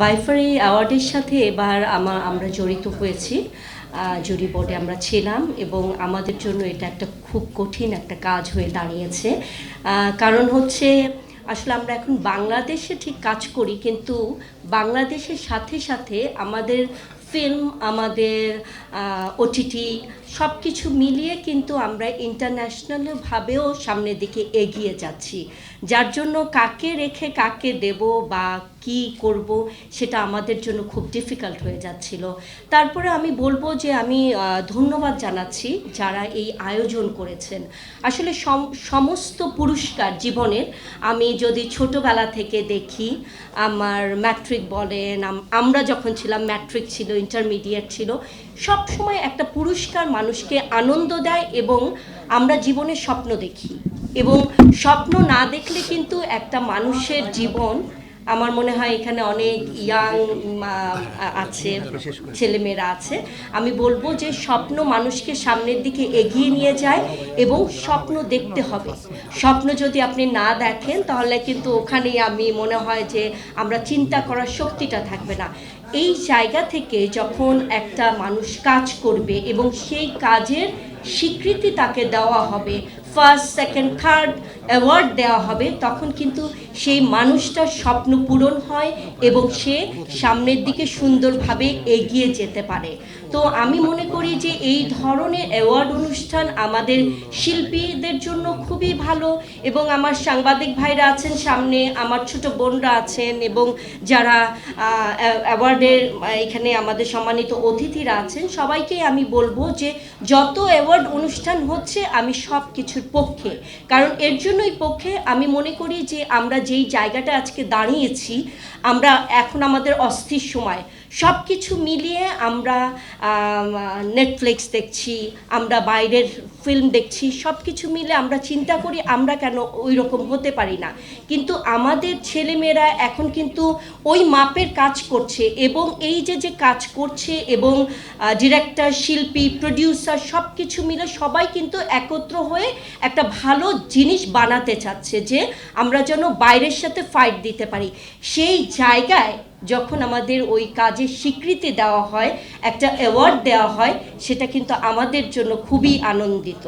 By far এই অ্যাওয়ার্ডের সাথে এবার আমার আমরা জড়িত হয়েছি। জুরি বোর্ডে আমরা ছিলাম এবং আমাদের জন্য এটা একটা খুব কঠিন একটা কাজ হয়ে দাঁড়িয়েছে। কারণ হচ্ছে আসলে আমরা এখন বাংলাদেশে ঠিক কাজ করি, কিন্তু বাংলাদেশের সাথে সাথে আমাদের ফিল্ম আমাদের ওটিটি সব কিছু মিলিয়ে কিন্তু আমরা ইন্টারন্যাশনালভাবেও সামনের দিকে এগিয়ে যাচ্ছি। যার জন্য কাকে রেখে কাকে দেব বা কি করব সেটা আমাদের জন্য খুব ডিফিকাল্ট হয়ে যাচ্ছিল। তারপরে আমি বলব যে আমি ধন্যবাদ জানাচ্ছি যারা এই আয়োজন করেছেন। আসলে সম- সমস্ত পুরস্কার জীবনের আমি যদি ছোটবেলা থেকে দেখি, আমার ম্যাট্রিক বলেন আমরা যখন ছিলাম ম্যাট্রিক ছিল ইন্টারমিডিয়েট ছিল সব সময় একটা পুরস্কার মানুষকে আনন্দ দেয় এবং আমরা জীবনে স্বপ্ন দেখি। এবং স্বপ্ন না দেখলে কিন্তু একটা মানুষের জীবন আমার মনে হয় এখানে অনেক ইয়াং আছে, ছেলেমেয়েরা আছে। আমি বলব যে স্বপ্ন মানুষকে সামনের দিকে এগিয়ে নিয়ে যায় এবং স্বপ্ন দেখতে হবে। স্বপ্ন যদি আপনি না দেখেন, তাহলে কিন্তু ওখানেই আমি মনে হয় যে আমরা চিন্তা করার শক্তিটা থাকবে না। এই জায়গা থেকে যখন একটা মানুষ কাজ করবে এবং সেই কাজের স্বীকৃতি তাকে দেওয়া হবে ফার্স্ট সেকেন্ড থার্ড অ্যাওয়ার্ড দেওয়া হবে, তখন কিন্তু সেই মানুষটার স্বপ্ন পূরণ হয় এবং সে সামনের দিকে সুন্দরভাবে এগিয়ে যেতে পারে। তো আমি মনে করি যে এই ধরনের অ্যাওয়ার্ড অনুষ্ঠান আমাদের শিল্পীদের জন্য খুবই ভালো এবং আমার সাংবাদিক ভাইরা আছেন সামনে, আমার ছোট বোনরা আছেন এবং যারা অ্যাওয়ার্ডের এখানে আমাদের সম্মানিত অতিথিরা আছেন সবাইকে আমি বলব যে যত অ্যাওয়ার্ড অনুষ্ঠান হচ্ছে, আমি সব কিছুর পক্ষে। কারণ এর জন্যই পক্ষে আমি মনে করি যে আমরা যেই জায়গাটা আজকে দাঁড়িয়েছি, আমরা এখন আমাদের অস্থির সময়। সব কিছু মিলিয়ে আমরা নেটফ্লিক্স দেখছি, আমরা বাইরের ফিল্ম দেখছি সব কিছু মিলে আমরা চিন্তা করি আমরা কেন ওই রকম হতে পারি না। কিন্তু আমাদের ছেলেমেয়েরা এখন কিন্তু ওই মাপের কাজ করছে এবং এই যে যে কাজ করছে এবং ডিরেক্টর শিল্পী প্রডিউসার সব কিছু মিলে সবাই কিন্তু একত্র হয়ে একটা ভালো জিনিস বানাতে চাচ্ছে যে আমরা যেন বাইরের সাথে ফাইট দিতে পারি। সেই জায়গায় যখন আমাদের ওই কাজের স্বীকৃতি দেওয়া হয়, একটা অ্যাওয়ার্ড দেওয়া হয়, সেটা কিন্তু আমাদের জন্য খুবই আনন্দিত।